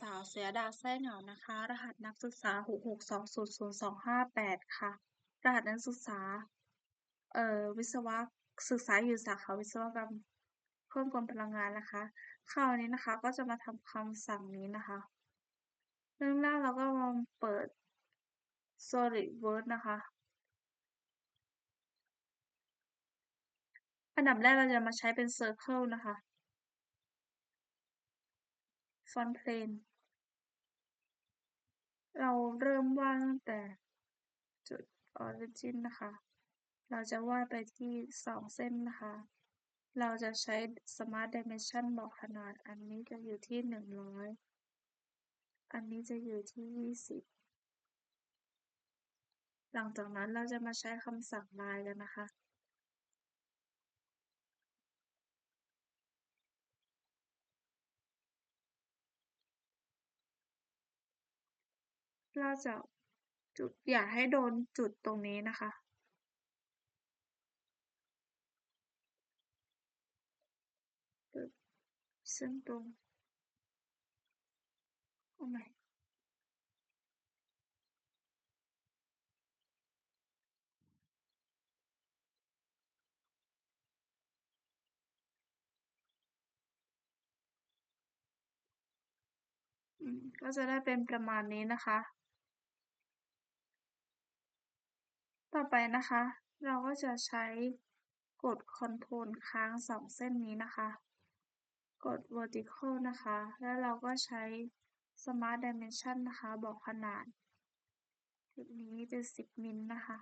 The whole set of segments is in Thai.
สาว เสือดาว แส้เหงา นะคะ รหัสนักศึกษา662002558ค่ะ รหัสนักศึกษา เอ่อ วิศวะ ศึกษาอยู่สาขาวิศวกรรม เพิ่มกลพลังงานนะคะ คราวนี้นะคะ ก็จะมาทำคำสั่งนี้นะคะ เริ่มแรกเราก็มาเปิด SolidWorks นะคะ อันดับแรกเราจะมาใช้เป็น Circle นะคะ Front Plane เราเริ่มวาดตั้งแต่จุด Origin นนะคะ เราจะวาดไปที่ 2 เส้นนะคะ เราจะใช้ Smart Dimension บอกขนาด อันนี้จะอยู่ที่ 100 อันนี้จะอยู่ที่ 20 หลังจากนั้นเราจะมาใช้คำสั่ง Line กันนะคะ เราจะจุดอย่าให้โดนจุดตรงนี้นะคะปึ๊บเส้นตรงเอาใหม่ก็จะได้เป็นประมาณนี้นะคะ ต่อไปนะคะ เราก็จะใช้กด Control ค้างสองเส้นนี้นะคะ กด Vertical นะคะ แล้วเราก็ใช้ Smart Dimension นะคะ บอกขนาดจุดนี้เป็น10 มิลนะคะ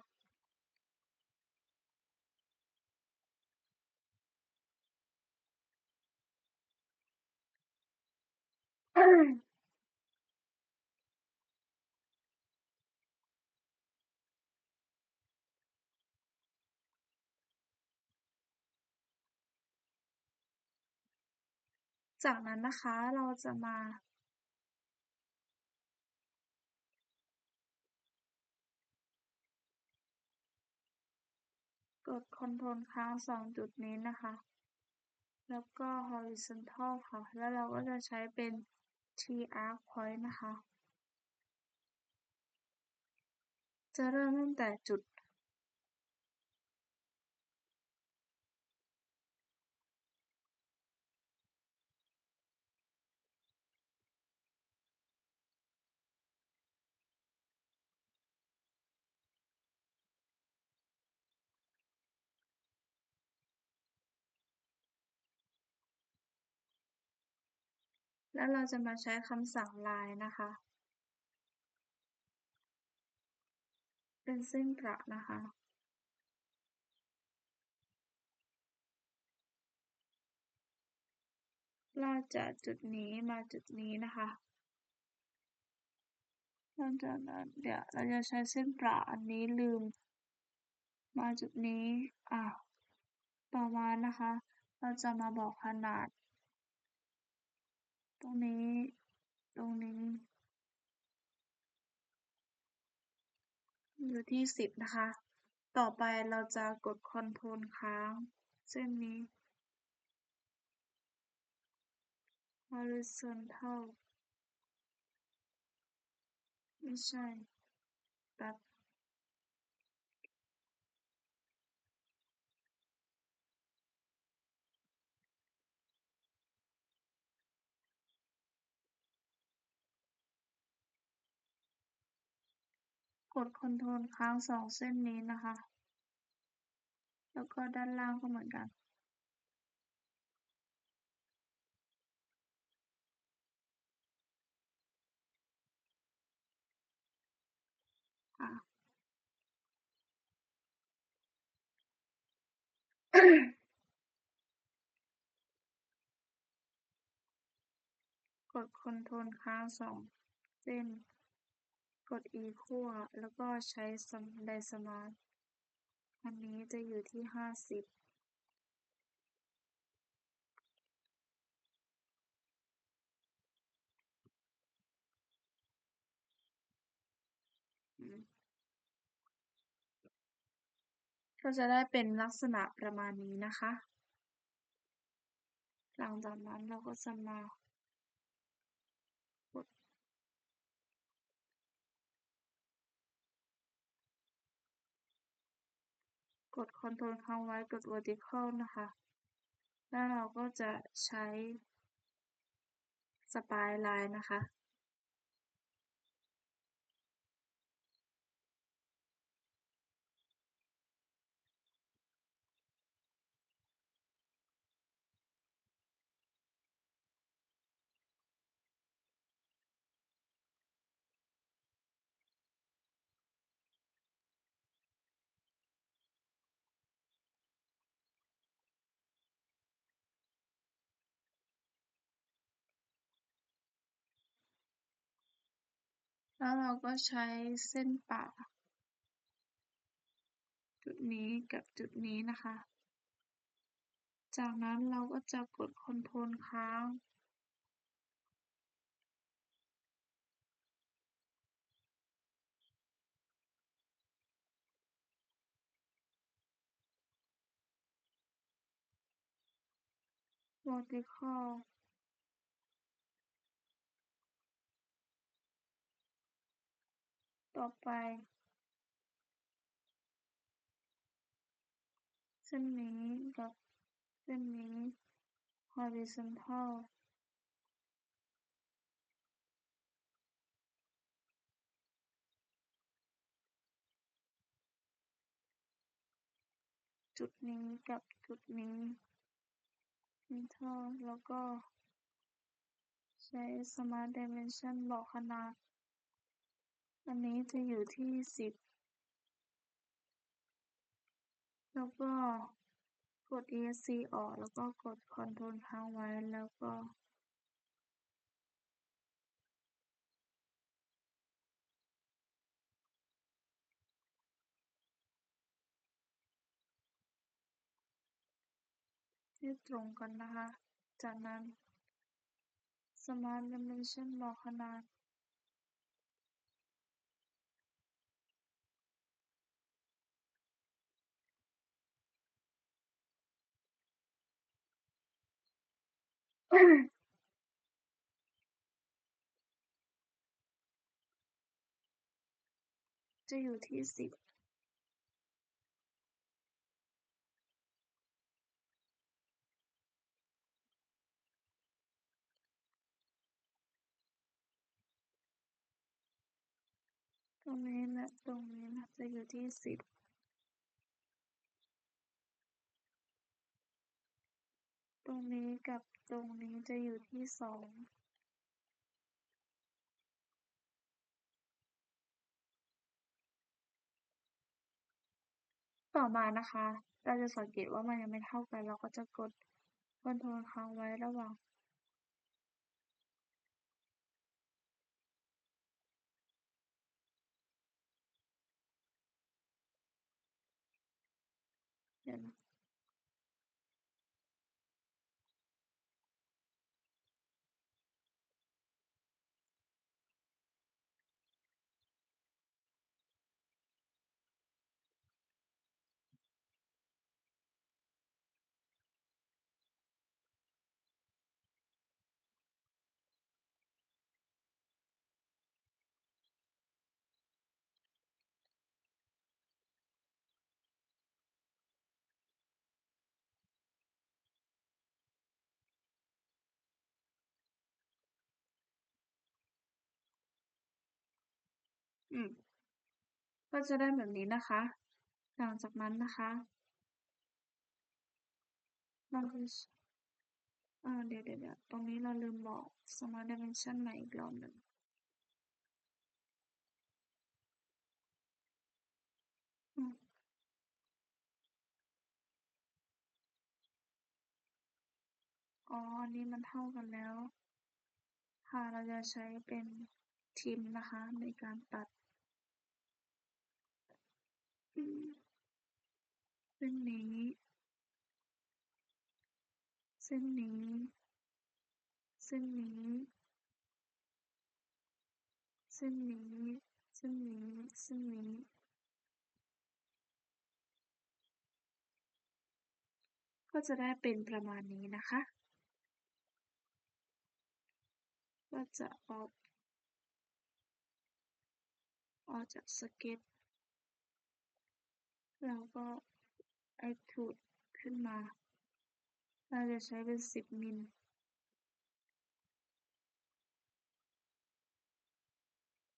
จากนั้นนะคะเราจะมา กด Control ค้าง2จุดนี้นะคะ แล้วก็ Horizontal ค่ะ แล้วเราก็จะใช้เป็น T-Arc Point นะคะ จะเริ่มตั้งแต่จุด แล้วเราจะมาใช้คำสั่ง Line นะคะ เป็นเส้นประนะคะลาจากจุดนี้มาจุดนี้นะคะหลังจากนั้นเดี๋ยวเราจะใช้เส้นประอันนี้ลืม มาจุดนี้อ้าต่อมานะคะ เราจะมาบอกขนาด ตรงนี้ ตรงนี้ อยู่ที่10นะคะ ต่อไปเราจะกด Control ค้าง เส้นนี้ Horizontal ไม่ใช่แป๊บ กด Control ค้าง2เส้นนี้นะคะ แล้วก็ด้านล่างก็เหมือนกัน กด Control ค้าง2เส้น กด Equal แล้วก็ใช้ Sum Line Smart อันนี้จะอยู่ที่50อืมก็จะได้เป็นลักษณะประมาณนี้นะคะ หลังจากนั้นเราก็จะมา กด Ctrl ค้างไว้กด vertical นะคะ แล้วเราก็จะใช้สปายไลน์นะคะ แล้วเราก็ใช้เส้นปะจุดนี้กับจุดนี้นะคะ จากนั้นเราก็จะกด Ctrl ค้าง vertical ต่อไป เส้นนี้กับเส้นนี้ horizontal จุดนี้กับจุดนี้ enter แล้วก็ใช้ Smart Dimension บอกขนาด อันนี้จะอยู่ที่10แล้วก็กด ESC ออก แล้วก็กด Ctrl ค้างไว้แล้วก็ให้ตรงกันนะคะ จากนั้น Smart Dimension บอกขนาด จะอยู่ที่10ตรงนี้และตรงนี้นะจะอยู่ที่10ตรงนี้กับ ตรงนี้จะอยู่ที่2ต่อมานะคะ เราจะสังเกตว่ามันยังไม่เท่ากัน เราก็จะกด Ctrl ค้างไว้ระหว่างเดี๋ยวนะ อืม ก็จะได้แบบนี้นะคะ หลังจากนั้นนะคะเราจะเอ่อเดี๋ยวๆตรงนี้เราลืมบอก Smart Dimension ใหม่อีกรอบหนึ่งอ๋อ อันนี้มันเท่ากันแล้ว ค่ะ เราจะใช้เป็น Trim นะคะในการตัด เส้นนี้เส้นนี้เส้นนี้เส้นนี้เส้นนี้เส้นนี้ ก็จะได้เป็นประมาณนี้นะคะ ก็จะออกออกจากสเก็ต แล้วก็ extrude ขึ้นมา เราจะใช้เป็น 10 มิล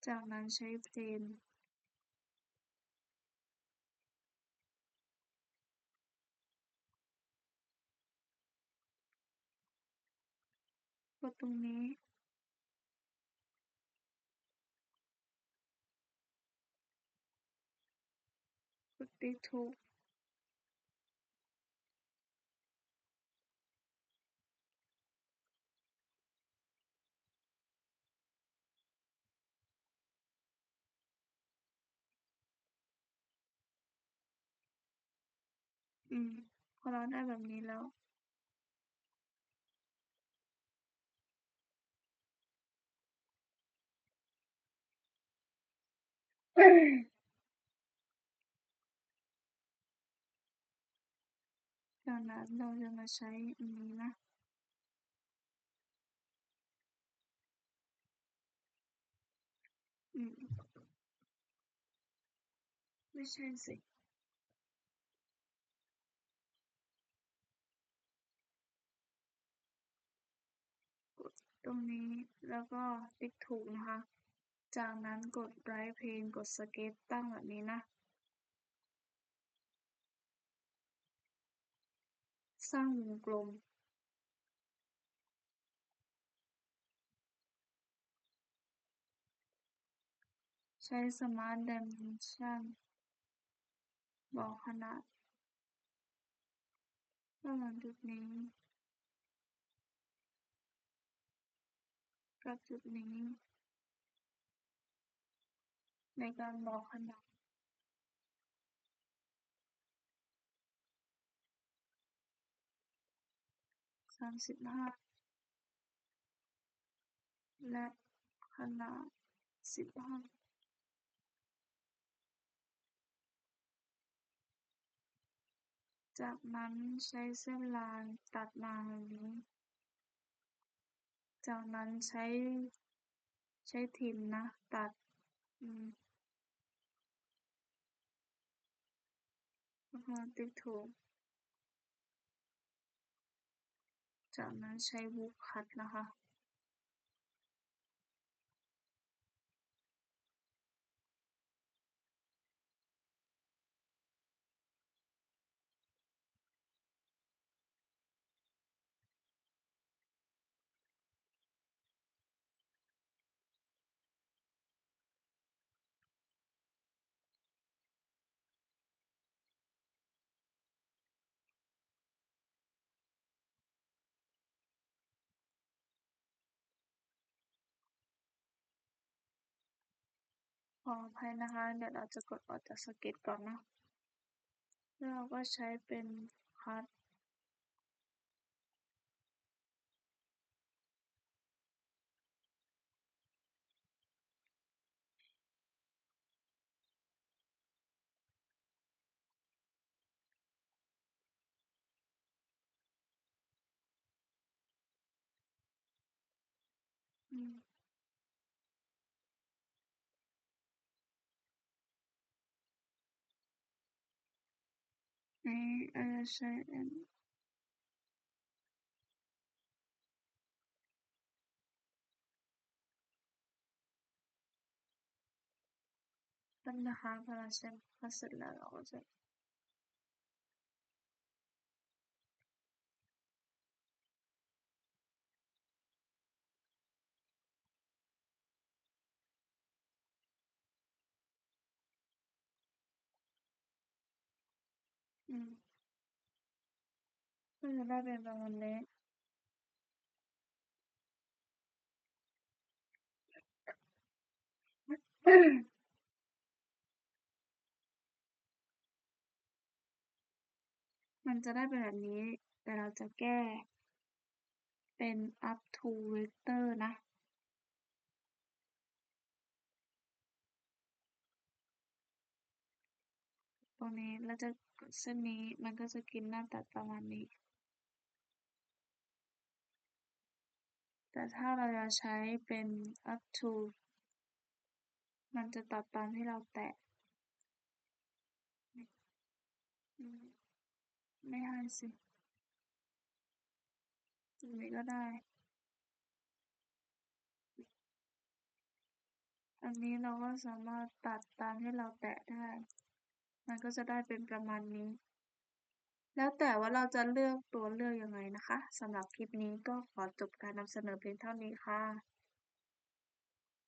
จากนั้นใช้เพลนกดตรงนี้ กดติ๊กถูกอืม พอเราได้แบบนี้แล้ว จากนั้นเราจะมาใช้อันนี้นะอืมไม่ใช่สิกดตรงนี้แล้วก็ติ๊กถูกนะคะ จากนั้นกด Right Pane กด Sketch ตั้งแบบนี้นะ สร้างวงกลมใช้ Smart Dimension บอกขนาดประหว่างจุดนี้กับจุดนี้ ในการบอกขนาด สามสิบห้าและขนาดสิบห้าจากนั้นใช้เส้นลายตัดมาแบบนี้ จากนั้นใช้ใช้ทิมนะ ตัดอืมแล้วก็ติ๊กถูก จากนั้นใช้ Wood Cut นะคะ ขออภัยนะคะ เดี๋ยวเราจะกดออกจาก Sketch ก่อนนะ แล้วเราก็ใช้เป็น Cut อืมนี่เราจะใช้อันแป๊บนะคะพอเราใช้พอเสร็จแล้วเราก็จะ อืม ก็จะได้เป็นประมาณนี้มันจะได้เป็นแบบนี้ แต่เราจะแก้ เป็น up to vector นะ ตรงนี้เราจะเส้นนี้มันก็จะกินหน้าตัดประมาณนี้ แต่ถ้าเราจะใช้เป็น up to มันจะตัดตามที่เราแตะ ไม่ให้สิตรงนี้ก็ได้ อันนี้เราก็สามารถตัดตามที่เราแตะได้ มันก็จะได้เป็นประมาณนี้ แล้วแต่ว่าเราจะเลือกตัวเลือกยังไงนะคะ สำหรับคลิปนี้ก็ขอจบการนำเสนอเพียงเท่านี้ค่ะ